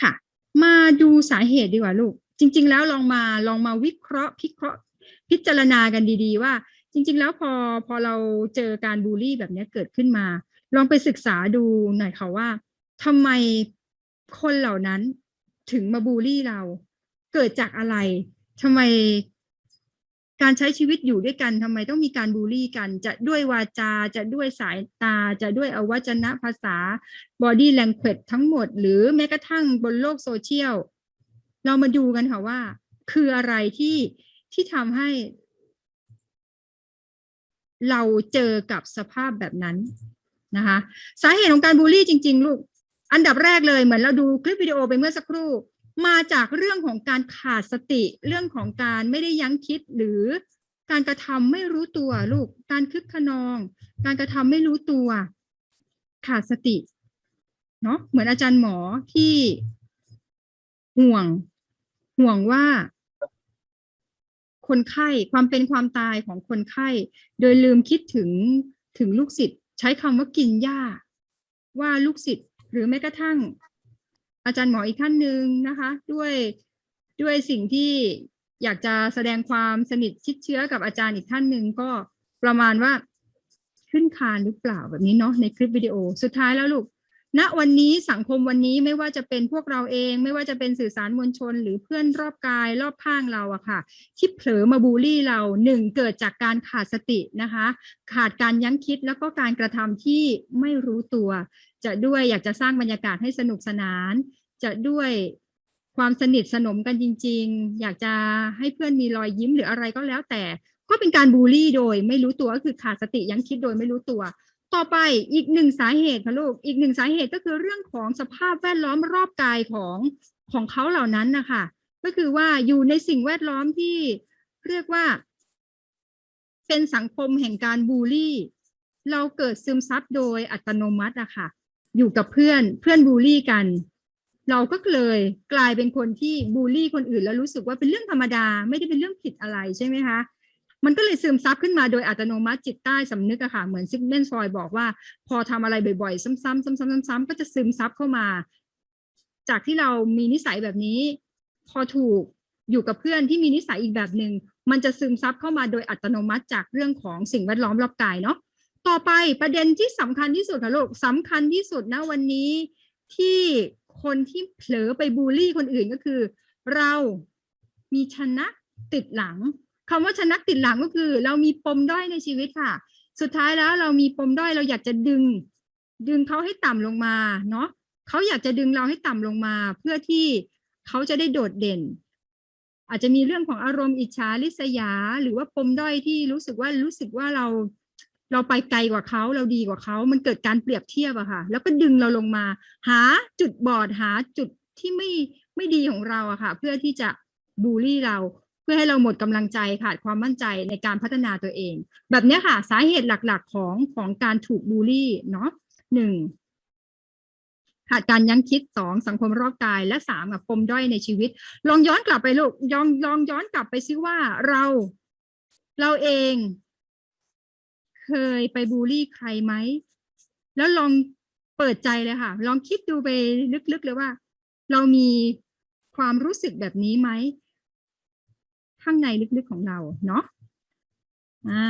ค่ะ มาดูสาเหตุดีกว่าลูก จริง ๆ แล้วลองมาลองมาวิเคราะห์พิเคราะห์พิจารณากันดีๆ ว่า จริง ๆ แล้วพอพอเราเจอการบูลลี่แบบนี้เกิดขึ้นมา ลองไปศึกษาดูหน่อยค่ะว่าทำไมคนเหล่านั้นถึงมาบูลลี่เรา เกิดจากอะไรทำไม การใช้ชีวิตอยู่ด้วยกันทำไมต้องมีการบูลลี่กัน จะด้วยวาจาจะด้วยสายตา จะด้วยอวัจนภาษา body language ทั้งหมด หรือแม้กระทั่งบนโลกโซเชียล เรามาดูกันค่ะว่า คืออะไรที่ที่ทำให้ เราเจอกับสภาพแบบนั้นนะคะ สาเหตุของการบูลลี่จริง ๆ ลูก อันดับแรกเลยเหมือนเราดูคลิปวิดีโอไปเมื่อสักครู่ มาจากเรื่องของการขาดสติ เรื่องของการไม่ได้ยั้งคิดหรือการกระทำไม่รู้ตัวลูก การคึกขนอง การกระทำไม่รู้ตัว ขาดสติ เนาะเหมือนอาจารย์หมอที่ห่วง ห่วงว่า คนไข้ความเป็นความตายของคนไข้ โดยลืมคิดถึงถึงลูกศิษย์ใช้คำว่ากินหญ้า ว่าลูกศิษย์หรือแม้กระทั่ง อาจารย์หมออีกท่านหนึ่งนะคะ ด้วยด้วยสิ่งที่อยากจะแสดงความสนิทชิดเชื้อกับอาจารย์อีกท่านหนึ่งก็ประมาณว่าขึ้นคานหรือเปล่าแบบนี้เนาะในคลิปวิดีโอสุดท้ายแล้วลูก ณวันนี้สังคมวันนี้ไม่ว่าจะเป็นพวกเราเอง ไม่ว่าจะเป็นสื่อสารมวลชน หรือเพื่อนรอบกายรอบข้างเราอะค่ะ ที่เผลอมาบูลลี่เราหนึ่งเกิดจากการขาดสตินะคะ ขาดการยั้งคิดแล้วก็การกระทำที่ไม่รู้ตัว จะด้วยอยากจะสร้างบรรยากาศให้สนุกสนาน จะด้วยความสนิทสนมกันจริง ๆ อยากจะให้เพื่อนมีรอยยิ้มหรืออะไรก็แล้วแต่ก็เป็นการบูลลี่โดยไม่รู้ตัวก็คือขาดสติยั้งคิดโดยไม่รู้ตัว ต่อไปอีกหนึ่งสาเหตุค่ะลูก อีกหนึ่งสาเหตุก็คือเรื่องของสภาพแวดล้อมรอบกายของของเขาเหล่านั้นนะคะก็คือว่าอยู่ในสิ่งแวดล้อมที่เรียกว่า เป็นสังคมแห่งการบูลลี่ เราเกิดซึมซับโดยอัตโนมัติอะค่ะ อยู่กับเพื่อนเพื่อนบูลลี่กัน เราก็เลยกลายเป็นคนที่บูลลี่คนอื่นแล้วรู้สึกว่าเป็นเรื่องธรรมดาไม่ได้เป็นเรื่องผิดอะไรใช่ไหมคะ มันก็เลยซึมซับขึ้นมาโดยอัตโนมัติจิตใต้สำนึกอะค่ะเหมือนซิกเมนฟอยบอกว่า พอทำอะไรบ่อยๆ ซ้ำๆซ้ำๆซ้ำๆก็จะซึมซับเข้ามา จากที่เรามีนิสัยแบบนี้ พอถูกอยู่กับเพื่อนที่มีนิสัยอีกแบบหนึ่งมันจะซึมซับเข้ามาโดยอัตโนมัติจากเรื่องของสิ่งแวดล้อมรอบกายเนาะต่อไปประเด็นที่สำคัญที่สุดค่ะลูกสำคัญที่สุดนะวันนี้ที่คนที่เผลอไปบูลลี่คนอื่นก็คือ เรามีชนะติดหลัง คำว่าชนะติดหลังก็คือ เรามีปมด้อยในชีวิตค่ะ สุดท้ายแล้วเรามีปมด้อยเราอยากจะดึง ดึงเขาให้ต่ำลงมาเนาะเขาอยากจะดึงเราให้ต่ำลงมา เพื่อที่เขาจะได้โดดเด่น อาจจะมีเรื่องของอารมณ์อิจฉาริษยา หรือว่าปมด้อยที่รู้สึกว่ารู้สึกว่าเราเราไปไกลกว่าเขาเราดีกว่าเขา มันเกิดการเปรียบเทียบอะค่ะ แล้วก็ดึงเราลงมา หาจุดบอดหาจุดที่ไม่ไม่ดีของเราอะค่ะ เพื่อที่จะบูลลี่เรา พื่อให้เราหมดกำลังใจขาดความมั่นใจในการพัฒนาตัวเอง แบบนี้ค่ะ สาเหตุหลักๆของของการถูกบูลลี่เนาะหนึ่งขาดการยั้งคิดสองสังคมรอบกาย และสามกับปมด้อยในชีวิต ลองย้อนกลับไปลูกลองลองย้อนกลับไปซิว่าเราเราเอง เคยไปบูลลี่ใครไหม แล้วลองเปิดใจเลยค่ะ ลองคิดดูไปลึกๆเลยว่า เรามีความรู้สึกแบบนี้ไหม ข้างในลึกๆของเราเนาะอ่า